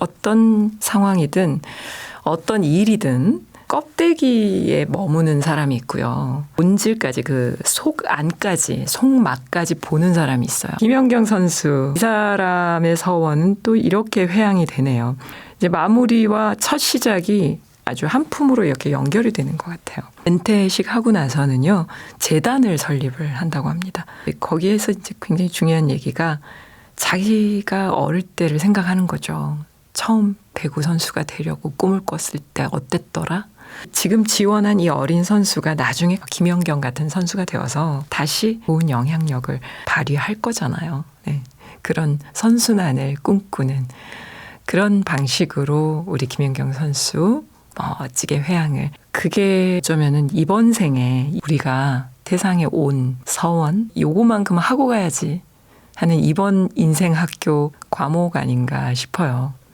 어떤 상황이든 어떤 일이든 껍데기에 머무는 사람이 있고요. 본질까지 그 속 안까지 속막까지 보는 사람이 있어요. 김연경 선수 이 사람의 서원은 또 이렇게 회양이 되네요. 이제 마무리와 첫 시작이 아주 한 품으로 이렇게 연결이 되는 것 같아요. 은퇴식 하고 나서는요 재단을 설립을 한다고 합니다. 거기에서 이제 굉장히 중요한 얘기가 자기가 어릴 때를 생각하는 거죠. 처음 배구 선수가 되려고 꿈을 꿨을 때 어땠더라? 지금 지원한 이 어린 선수가 나중에 김연경 같은 선수가 되어서 다시 좋은 영향력을 발휘할 거잖아요. 네. 그런 선순환을 꿈꾸는 그런 방식으로 우리 김연경 선수 멋지게 회양을 그게 어쩌면은 이번 생에 우리가 세상에 온 서원 요거만큼 하고 가야지 하는 이번 인생 학교 과목 아닌가 싶어요.